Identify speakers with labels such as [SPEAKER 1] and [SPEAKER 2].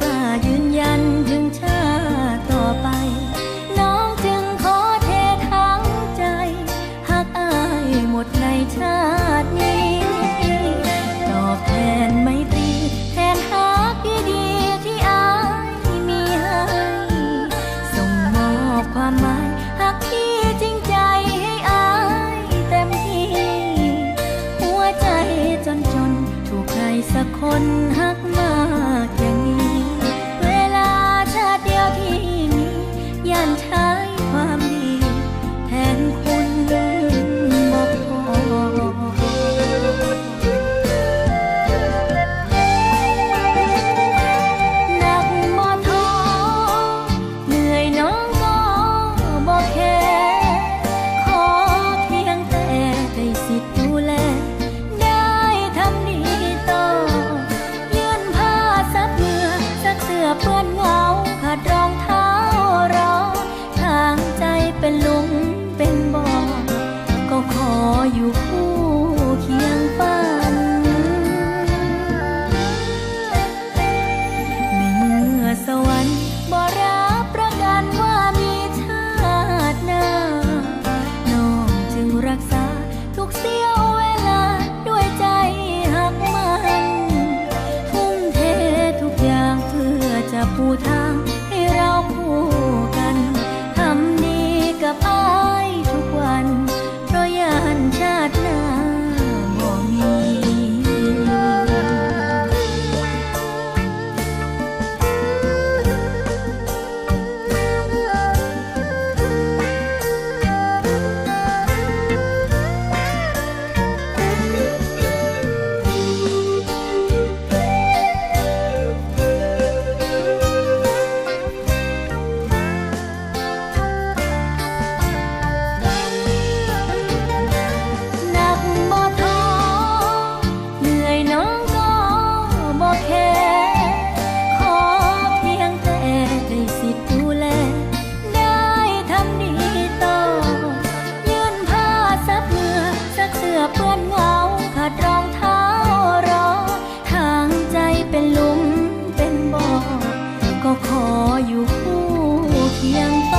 [SPEAKER 1] กล้ายืนยันถึงชาติต่อไป น้องจึงขอเททั้งใจ หากอายหมดในชาตินี้ ตอบแทนไมตรีแทนฮักดีที่อายมีให้ ส่งมอบความหมายหากที่จริงใจให้อายเต็มที่ หัวใจจนจนถูกใครสักคนหักมาก 无他。 อยู่คู่เคียง